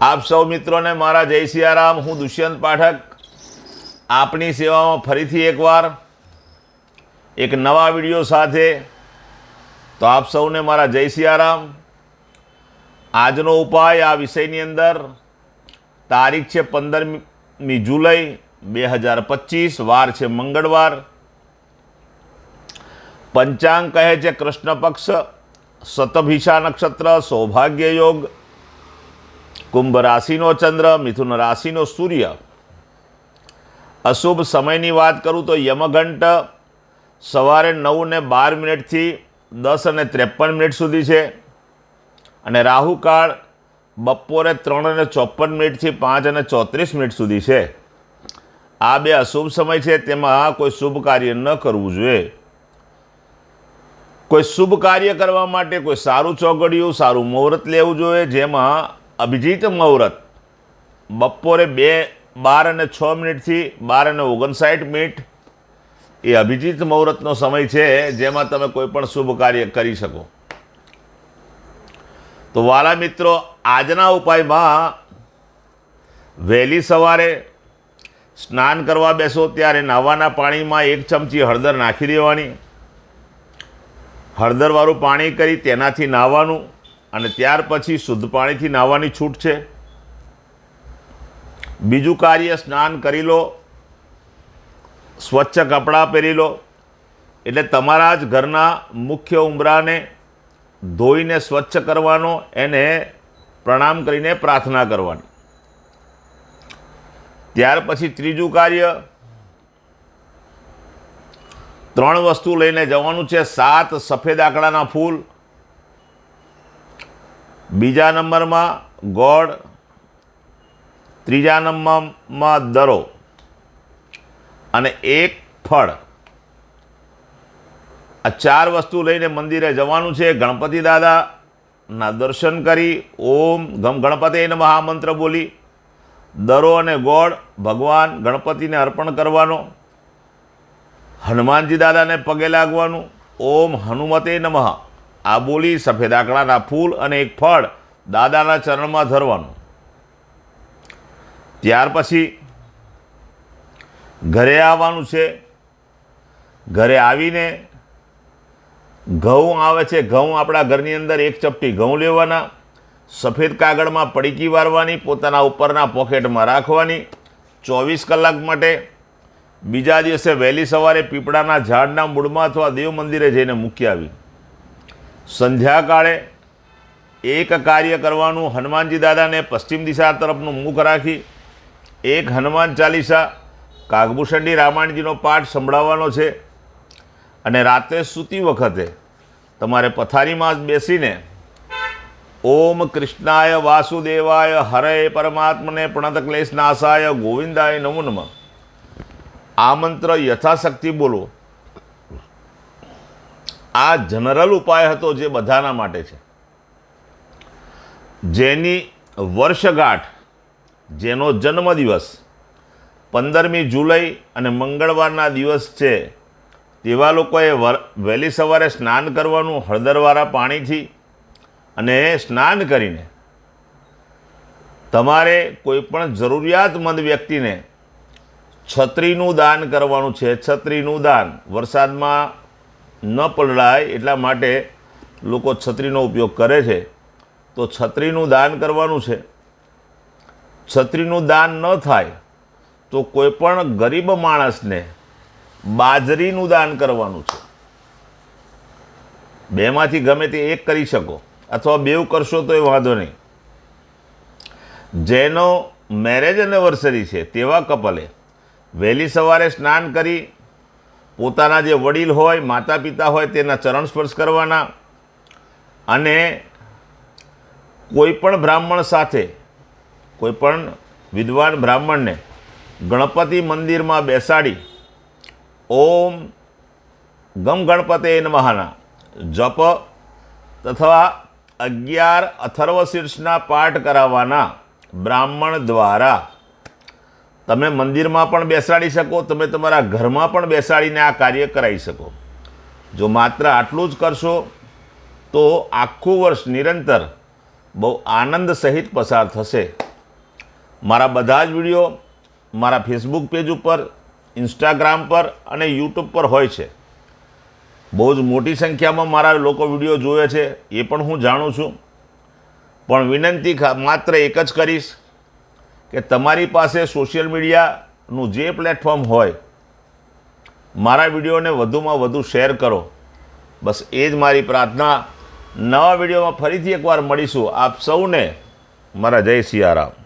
આપ સૌ મિત્રોને મારા જય સિયારામ, હું દુષ્યંત પાઠક. આપની સેવામાં ફરીથી એકવાર એક નવા વીડિયો સાથે. તો આપ સૌને મારા જય સિયારામ. આજનો ઉપાય આ વિષયની અંદર. તારીખ છે પંદરમી જુલાઈ બે હજાર પચીસ, વાર છે મંગળવાર. પંચાંગ કહે છે કૃષ્ણ પક્ષ, સતભિષા નક્ષત્ર, સૌભાગ્ય યોગ. કુંભ રાશિનો ચંદ્ર, મિથુન રાશિનો સૂર્ય. અશુભ સમયની વાત કરું તો યમઘંટ સવારે નવ ને બાર મિનિટથી દસ અને ત્રેપન મિનિટ સુધી છે. અને રાહુકાળ બપોરે ત્રણ અને ચોપન મિનિટથી પાંચ અને ચોત્રીસ મિનિટ સુધી છે. આ બે અશુભ સમય છે, તેમાં કોઈ શુભ કાર્ય ન કરવું જોઈએ. કોઈ શુભ કાર્ય કરવા માટે કોઈ સારું ચોગડિયું, સારું મુહૂર્ત લેવું જોઈએ, જેમાં અભિજીત મુહૂર્ત બપોરે બે, બાર અને છ મિનિટથી બાર અને ઓગણસાઠ મિનિટ. એ અભિજીત મુહૂર્તનો સમય છે, જેમાં તમે કોઈ પણ શુભ કાર્ય કરી શકો. તો વાલા મિત્રો, આજના ઉપાયમાં વહેલી સવારે સ્નાન કરવા બેસો, ત્યારે નાવાના પાણીમાં એક ચમચી હળદર નાખી દેવાની. હળદરવાળું પાણી કરી તેનાથી નાહવાનું અને ત્યાર પછી શુદ્ધ પાણીથી નાહવાની છૂટ છે. બીજું કાર્ય સ્નાન કરી લો, સ્વચ્છ કપડાં પહેરી લો. એટલે તમારા જ ઘરના મુખ્ય ઉંબરાને ધોઈને સ્વચ્છ કરવાનો, એને પ્રણામ કરીને પ્રાર્થના કરવાની. ત્યાર પછી ત્રીજું કાર્ય, ત્રણ વસ્તુ લઈને જવાનું છે. સાત સફેદ આંકડાના ફૂલ બીજા નંબરમાં ગોળ, ત્રીજા નંબરમાં દરો અને એક ફળ. આ ચાર વસ્તુ લઈને મંદિરે જવાનું છે. ગણપતિ દાદાના દર્શન કરી ઓમ ગમ ગણપતિ મહામંત્ર બોલી દરો અને ગોળ ભગવાન ગણપતિને અર્પણ કરવાનો, હનુમાનજી દાદાને પગે લાગવાનું, ઓમ હનુમતે નમઃ. આ બોલી સફેદ આંકડાના ફૂલ અને એક ફળ દાદાના ચરણમાં ધરવાનું. ત્યાર પછી ઘરે આવવાનું છે. ઘરે આવીને ઘઉં આવે છે. ઘઉં આપણા ઘરની અંદર એક ચપટી ઘઉં લેવાના. સફેદ કાગળમાં પડીકી વારવાની, પોતાના ઉપરના પોકેટમાં રાખવાની. ચોવીસ કલાક માટે બીજા દિવસે વહેલી સવારે પીપળાના ઝાડના મૂળમાં અથવા દેવ મંદિરે જઈને મૂકી આવી. સંધ્યાકાળે એક કાર્ય કરવાનું હનુમાનજી દાદાને પશ્ચિમ દિશા તરફનું મુખ રાખી, એક હનુમાન ચાલીસા કાગભૂષણજી રામાયણજીનો પાઠ સંભળાવવાનો છે અને રાત્રે સૂતી વખતે તમારે પથારીમાં બેસીને ઓમ કૃષ્ણાય વાસુદેવાય હરે પરમાત્મને પ્રણત ક્લેશ નાશાય ગોવિંદાય નમો નમઃ. આ મંત્ર યથાશક્તિ બોલો. આ જનરલ ઉપાય હતો જે બધાના માટે છે. જેની વર્ષગાંઠ, જેનો જન્મદિવસ પંદરમી જુલાઈ અને મંગળવારના દિવસ છે, તેવા લોકોએ વર- વહેલી સવારે સ્નાન કરવાનું હળદરવાળા પાણીથી અને સ્નાન કરીને તમારે કોઈ પણ જરૂરિયાતમંદ વ્યક્તિને છત્રીનું દાન કરવાનું છે. છત્રીનું દાન વરસાદમાં ન પલળાય એટલા માટે લોકો છત્રીનો ઉપયોગ કરે છે. તો છત્રીનું દાન કરવાનું છે. છત્રીનું દાન ન થાય તો કોઈ પણ ગરીબ માણસને બાજરીનું દાન કરવાનું છે. બેમાંથી ગમે તે એક કરી શકો અથવા બેવ કરશો તો એ વાંધો નહીં. જેનો મેરેજ એનિવર્સરી છે તેવા કપલે વહેલી સવારે સ્નાન કરી પોતાના જે વડીલ હોય માતા પિતા હોય, તેના ચરણ સ્પર્શ કરવાના અને કોઈપણ બ્રાહ્મણ સાથે, કોઈપણ વિદ્વાન બ્રાહ્મણને ગણપતિ મંદિરમાં બેસાડી ઓમ ગમ ગણપતે મહાના જપ તથા અગિયાર અથર્વ શીર્ષના પાઠ કરાવવાના બ્રાહ્મણ દ્વારા તમે મંદિરમાં પણ બેસાડી શકો, તમે તમારા ઘરમાં પણ બેસાડીને આ કાર્ય કરાવી શકો. જો માત્ર આટલું જ કરશો, તો આખું વર્ષ નિરંતર બહુ આનંદ સહિત પસાર થશે. મારા બધા જ વીડિયો મારા ફેસબુક પેજ ઉપર, ઇન્સ્ટાગ્રામ પર અને યુટ્યુબ પર હોય છે. બહુ જ મોટી સંખ્યામાં મારા લોકો વીડિયો જોવે છે, એ પણ હું જાણું છું. પણ વિનંતી માત્ર એક જ કરીશ કે તમારી પાસે સોશિયલ મીડિયાનું જે પ્લેટફોર્મ હોય, મારા વિડીયોને વધુમાં વધુ શેર કરો. બસ એ જ મારી પ્રાર્થના. નવા વિડીયોમાં ફરીથી એકવાર મળીશું. આપ સૌને મારા જય સિયારામ.